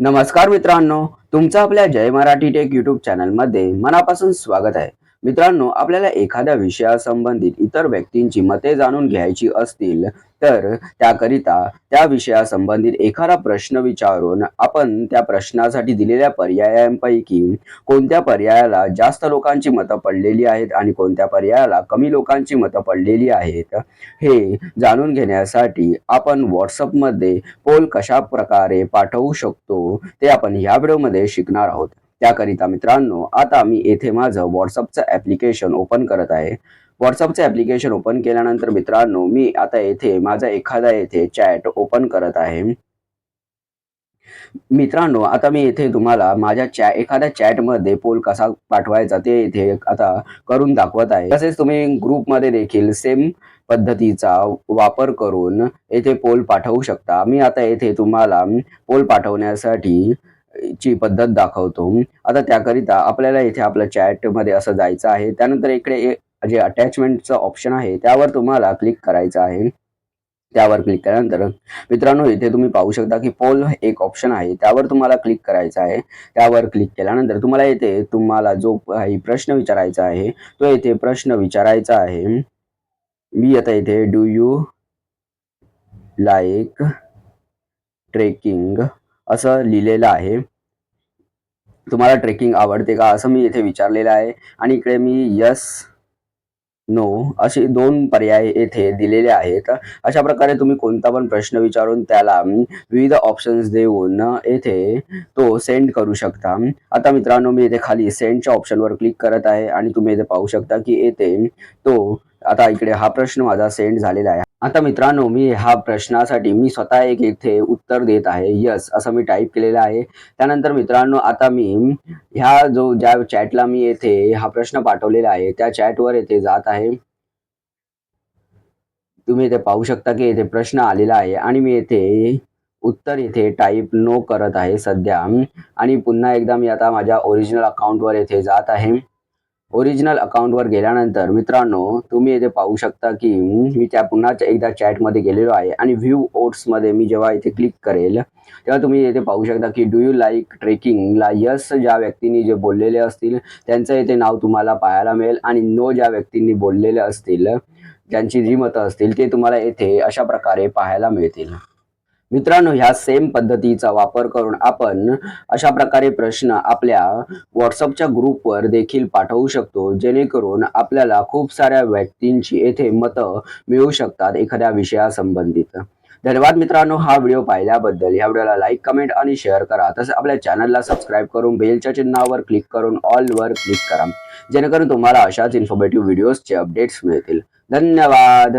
नमस्कार मित्रांनो तुमचं आपल्या जय मराठी टेक यूट्यूब चॅनलमध्ये मनापासून स्वागत आहे. मित्रांनो आपल्याला एखाद्या विषयासंबंधित इतर व्यक्तींची मते जाणून घ्यायची असतील तर त्याकरिता त्या विषयासंबंधित एखादा प्रश्न विचारून आपण त्या प्रश्नासाठी दिलेल्या पर्यायांपैकी कोणत्या पर्यायाला जास्त लोकांची मतं पडलेली आहेत आणि कोणत्या पर्यायाला कमी लोकांची मतं पडलेली आहेत हे जाणून घेण्यासाठी आपण व्हॉट्सअपमध्ये पोल कशा प्रकारे पाठवू शकतो ते आपण ह्या व्हिडिओमध्ये शिकणार आहोत. त्याकरिता मित्रांनो आता मी येथे माझं व्हॉट्सअपचं ॲप्लिकेशन ओपन करत आहे. व्हॉट्सअपचं ॲप्लिकेशन ओपन केल्यानंतर मित्रांनो मी आता येथे माझा एखादा येथे चॅट ओपन करत आहे. मित्रांनो आता मी येथे तुम्हाला माझ्या चॅ एखाद्या चॅटमध्ये पोल कसा पाठवायचा ते येथे आता करून दाखवत आहे. तसेच तुम्ही ग्रुपमध्ये देखील सेम पद्धतीचा वापर करून येथे पोल पाठवू शकता. मी आता येथे तुम्हाला पोल पाठवण्यासाठी ची पद्धत दाखवतो. आता त्याकरिता आपल्याला इथे आपल्या चॅटमध्ये असं जायचं आहे. त्यानंतर इकडे ए- जे अटॅचमेंटचं ऑप्शन आहे त्यावर तुम्हाला क्लिक करायचं आहे. त्यावर क्लिक केल्यानंतर मित्रांनो इथे तुम्ही पाहू शकता की पोल एक ऑप्शन आहे. त्यावर तुम्हाला क्लिक करायचं आहे. त्यावर क्लिक केल्यानंतर तुम्हाला येथे तुम्हाला जो काही प्रश्न विचारायचा आहे तो येथे प्रश्न विचारायचा आहे. मी आता इथे डू यू लाईक ट्रेकिंग असं लिहिलेलं आहे. तुम्हाला ट्रेकिंग आवडते का? असं मी इथे विचारलेलं आहे. आणि इकडे मी यस नो असे दोन पर्याय येथे दिलेले आहेत. अशा प्रकारे तुम्ही कोणता पण प्रश्न विचारून त्याला विविध ऑप्शन्स देऊन येथे तो सेंड करू शकता. आता मित्रांनो मी इथे खाली सेंडच्या ऑप्शनवर क्लिक करत आहे. आणि तुम्ही इथे पाहू शकता की येथे तो आता इकडे हा प्रश्न माझा सेंड झालेला आहे. आता मित्रांनो मी हा प्रश्नासाठी मी स्वतः एक इथे उत्तर देत आहे. यस असं मी टाईप केलेलं आहे. त्यानंतर मित्रांनो आता मी ह्या जो ज्या चॅटला मी येथे हा प्रश्न पाठवलेला आहे त्या चॅटवर येथे जात आहे. तुम्ही इथे पाहू शकता की येथे प्रश्न आलेला आहे आणि मी येथे उत्तर येथे टाईप नो करत आहे सध्या. आणि पुन्हा एकदा मी आता माझ्या ओरिजिनल अकाउंटवर येथे जात आहे. ओरिजिनल अकाउंटवर गेल्यानंतर मित्रांनो तुम्ही येथे पाहू शकता की मी त्या पुन्हा एकदा चॅटमध्ये गेलेलो आहे आणि व्ह्यू ओट्समध्ये मी जेव्हा इथे क्लिक करेल तेव्हा तुम्ही येथे पाहू शकता की डू यू लाईक ट्रेकिंगला यस ज्या व्यक्तींनी जे बोललेले असतील त्यांचं येथे नाव तुम्हाला पाहायला मिळेल आणि नो ज्या व्यक्तींनी बोललेले असतील ज्यांची जी मतं असतील ते तुम्हाला येथे अशा प्रकारे पाहायला मिळतील. मित्रांनो ह्या सेम पद्धतीचा वापर करून आपण अशा प्रकारे प्रश्न आपल्या व्हॉट्सअपच्या ग्रुपवर देखील पाठवू शकतो जेणेकरून आपल्याला खूप साऱ्या व्यक्तींची येथे मतं मिळू शकतात एखाद्या विषयासंबंधित. धन्यवाद मित्रांनो हा व्हिडिओ पाहिल्याबद्दल. या व्हिडिओला लाईक कमेंट आणि शेअर करा. तसंच आपल्या चॅनलला सबस्क्राईब करून बेलच्या चिन्हावर क्लिक करून ऑल वर क्लिक करा. जेणेकरून तुम्हाला अशाच इन्फॉर्मेटिव्ह व्हिडिओजचे अपडेट्स मिळतील. धन्यवाद!